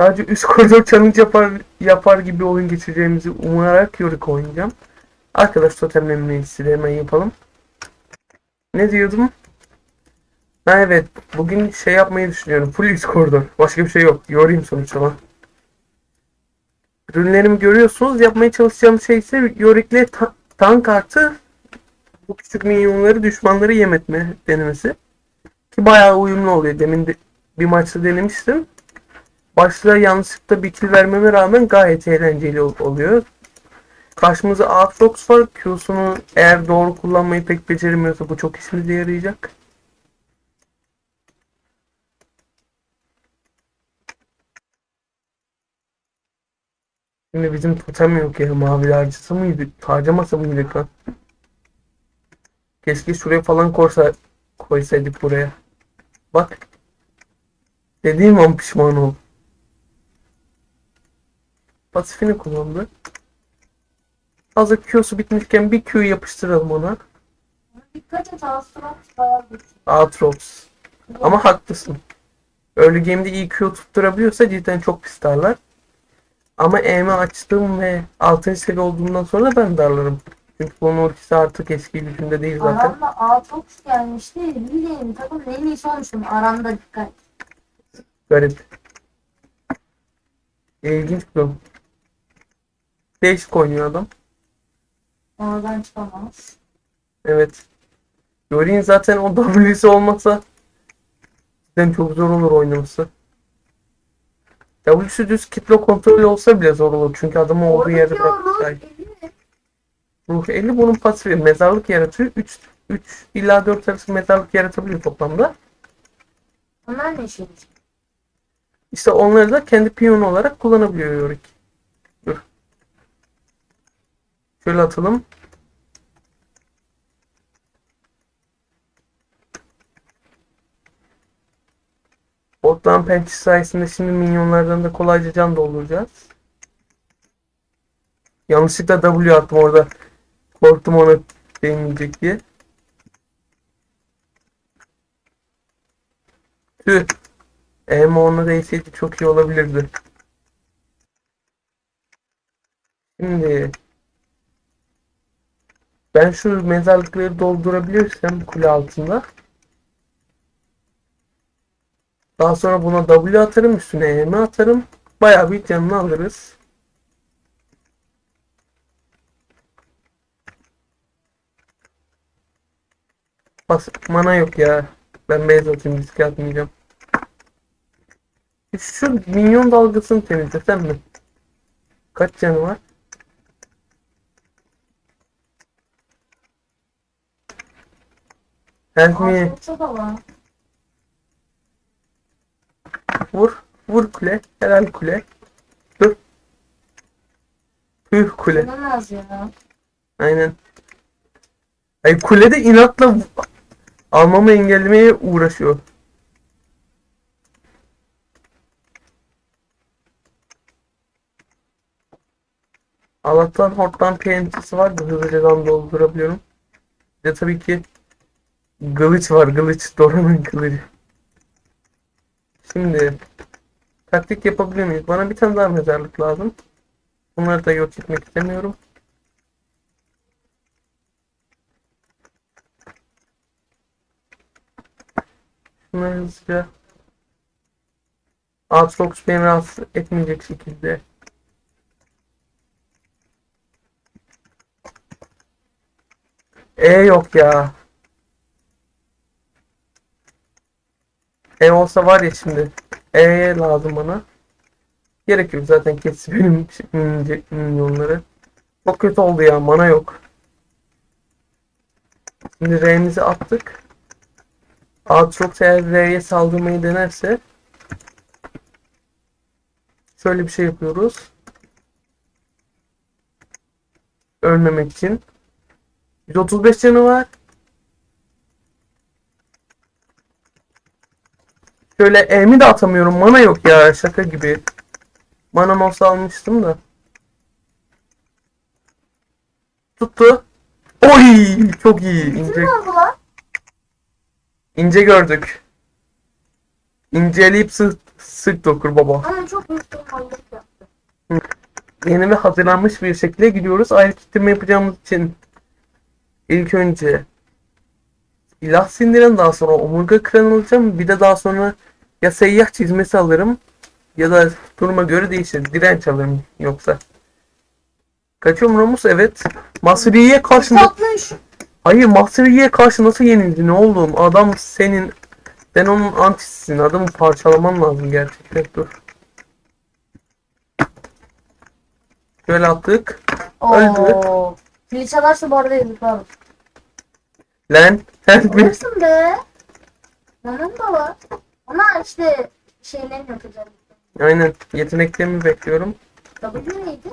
sadece üst koridor challenge yapar yapar gibi oyun geçireceğimizi umarak Yorick oynayacağım. Arkadaş totemlerini size hemen yapalım. Ne diyordum? Ha evet. Bugün şey yapmayı düşünüyorum. Full üst koridor. Başka bir şey yok. Yorayım sonuçta lan. Ürünlerimi görüyorsunuz. Yapmaya çalışacağım şey ise Yorick'le ta- tank artı bu küçük minyonları düşmanları yem etme denemesi. Ki bayağı uyumlu oluyor. Demin de bir maçta denemiştim. Başta yanlışlıkla bir kill vermeme rağmen gayet eğlenceli ol- oluyor. Karşımıza Aatrox var. Q'sunu eğer doğru kullanmayı pek beceremiyorsa bu çok işimize yarayacak. Şimdi bizim totem yok ya. Mavi harcası mıydı? Harcamasa mıydık lan? Keşke şuraya falan korsa koysaydık buraya. Bak. Dediğim an pişman ol. Pasifini kullandı. Hazır Q'su bitmişken bir Q yapıştıralım ona. Dikkat et Ağustos bayağı güçlü. Aatrox. Ama haklısın. Early game'de iyi Q tutturabiliyorsa cidden çok pis darlar. Ama E'mi açtım ve 6. seviye olduğundan sonra ben darlarım. Çünkü bunun ultisi artık eski gücünde değil zaten. Aramda Aatrox gelmişti. Bildiğin takımın en iyisi olmuştum. Aramda dikkat. Garip. İlginç bir durum. Değişik oynuyor adam. Oradan çıkamaz. Evet. Yori'nin zaten o W'si olmasa cidden çok zor olur oynaması. W'si düz kitle kontrolü olsa bile zor olur. Çünkü adamı olduğu yerde Oradaki o bırak. ruh Ay, eli Ruh 50 bunun pasifi. Mezarlık yaratıyor. 3 3 ila 4 arası mezarlık yaratabiliyor toplamda. Onlar ne işe? İşte onları da kendi piyonu olarak kullanabiliyor Yorick. Dur. Şöyle atalım. Botlan pençe sayesinde şimdi minyonlardan da kolayca can dolduracağız. Yanlışlıkla W attım orada. Korktum ona değmeyecek diye. Tüh. Ama ona değseydi çok iyi olabilirdi. Şimdi ben şu mezarlıkları doldurabilirsem kule altında daha sonra buna W atarım üstüne EM atarım. Bayağı bir canını alırız. Bas mana yok ya. Ben beyaz atayım riske atmayacağım. Şu minyon dalgasını temizlesem mi? Kaç canı var? Help me. Vur. Vur kule. Helal kule. Dur. Püh kule. İnanılmaz ya. Aynen. Ay kulede inatla almamı engellemeye uğraşıyor. Allah'tan horttan PNT'si var da hızlıcadan doldurabiliyorum. De tabii ki Kılıç var kılıç. Doran'ın kılıcı. Şimdi taktik yapabiliyor muyuz? Bana bir tane daha mezarlık lazım. Bunları da yok etmek istemiyorum. Şunları hızlıca Aatrox beni rahatsız etmeyecek şekilde E yok ya. E olsa var ya şimdi. E lazım bana. Gerek yok zaten kesti benim minyonları. Çok kötü oldu ya mana yok. Şimdi R'mizi attık. Aatrox eğer R'ye saldırmayı denerse şöyle bir şey yapıyoruz. Ölmemek için. 135 canı var. Şöyle E'mi de atamıyorum. Mana yok ya. Şaka gibi. Manam olsa almıştım da. Tuttu. Oy! Çok iyi. İnce, ince gördük. İnceleyip sık, sık dokur baba. Ama çok yeni ve hazırlanmış bir şekilde gidiyoruz. Ayrı kitleme yapacağımız için ilk önce ilah sindiren daha sonra omurga kıran alacağım. Bir de daha sonra ya seyyah çizmesi alırım ya da duruma göre değişir. Direnç alırım yoksa. Kaçıyorum Romus evet. Masriye karşında... 60. Hayır Masriye karşı nasıl yenildi ne oldu? Adam senin... Sen onun antisisin. Adamı parçalaman lazım gerçekten. Dur. Şöyle attık. Öldü. Oo. Fili çalarsa bu arada yazıklar olsun. Lan sen. Olursun be. Da var. Ama işte şeylerini yapacağım. Aynen. Yeteneklerimi bekliyorum. W neydi?